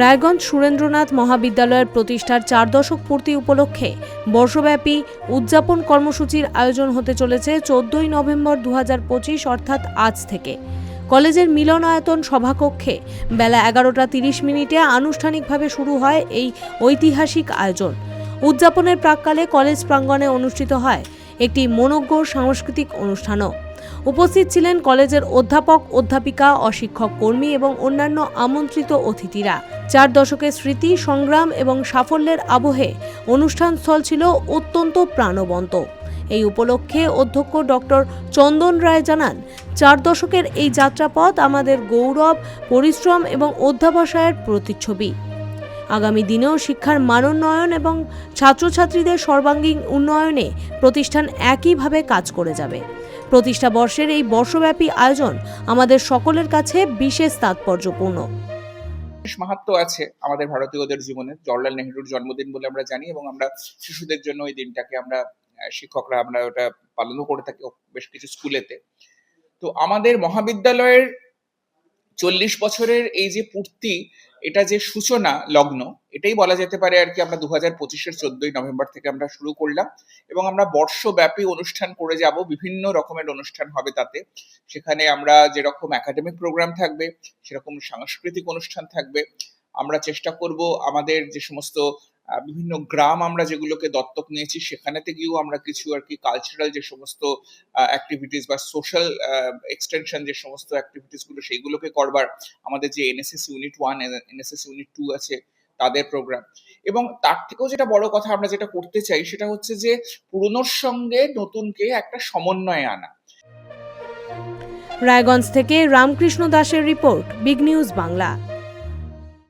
রায়গঞ্জ সুরেন্দ্রনাথ মহাবিদ্যালয়ের প্রতিষ্ঠার চার দশক পূর্তি উপলক্ষে বর্ষব্যাপী উদযাপন কর্মসূচির আয়োজন হতে চলেছে চোদ্দই নভেম্বর দু হাজার পঁচিশ, অর্থাৎ আজ থেকে। কলেজের মিলনায়তন সভাকক্ষে বেলা এগারোটা তিরিশ মিনিটে আনুষ্ঠানিকভাবে শুরু হয় এই ঐতিহাসিক আয়োজন। উদযাপনের প্রাককালে কলেজ প্রাঙ্গণে অনুষ্ঠিত হয় একটি মনোজ্ঞ সাংস্কৃতিক অনুষ্ঠানও। উপস্থিত ছিলেন কলেজের অধ্যাপক, অধ্যাপিকা, অশিক্ষক কর্মী এবং অন্যান্য আমন্ত্রিত অতিথিরা। চার দশকের স্মৃতি, সংগ্রাম এবং সাফল্যের আবহে অনুষ্ঠানস্থল ছিল অত্যন্ত প্রাণবন্ত। এই উপলক্ষে অধ্যক্ষ ডক্টর চন্দন রায় জানান, চার দশকের এই যাত্রাপথ আমাদের গৌরব, পরিশ্রম এবং অধ্যাবসায়ের প্রতিচ্ছবি। আগামী দিনেও শিক্ষার মানোন্নয়ন এবং ছাত্রছাত্রীদের সর্বাঙ্গীন উন্নয়নে প্রতিষ্ঠান একইভাবে কাজ করে যাবে। প্রতিষ্ঠা বর্ষের এই বর্ষব্যাপী আয়োজন আমাদের সকলের কাছে বিশেষ তাৎপর্যপূর্ণ। মাহাত্ম আছে আমাদের ভারতীয়দের জীবনে। জওয়াহরলাল নেহরুর জন্মদিন বলে আমরা জানি এবং আমরা শিশুদের জন্য ওই দিনটাকে আমরা শিক্ষকরা আমরা ওটা পালনও করে থাকি বেশ কিছু স্কুলেতে। তো আমাদের মহাবিদ্যালয়ের চল্লিশ বছরের এই যে পূর্তি, এটা যে সূচনা লগ্ন, এটাই বলা যেতে পারে আর কি আমরা দু হাজার পঁচিশের চোদ্দই নভেম্বর থেকে আমরা শুরু করলাম এবং আমরা বর্ষব্যাপী অনুষ্ঠান করে যাব, বিভিন্ন রকমের অনুষ্ঠান হবে তাতে। সেখানে আমরা যেরকম একাডেমিক প্রোগ্রাম থাকবে, সেরকম সাংস্কৃতিক অনুষ্ঠান থাকবে। আমরা চেষ্টা করব আমাদের যে সমস্ত বিভিন্ন গ্রাম আমরা যেগুলোকে দত্তক নিয়েছি, সেখানেতে গিয়েও আমরা কিছু আর কি কালচারাল যে সমস্ত অ্যাক্টিভিটিস বা সোশ্যাল এক্সটেনশন যে সমস্ত অ্যাক্টিভিটিসগুলো, সেইগুলোকে করবার আমাদের যে NSS unit one NSS unit two আছে, তাদের প্রোগ্রাম এবং তার থেকেও যেটা বড় কথা আমরা যেটা করতে চাই, সেটা হচ্ছে যে পুরনোর সঙ্গে নতুনকে একটা সমন্বয়ে আনা। রায়গঞ্জ থেকে রামকৃষ্ণ দাসের রিপোর্ট, বিগ নিউজ বাংলা।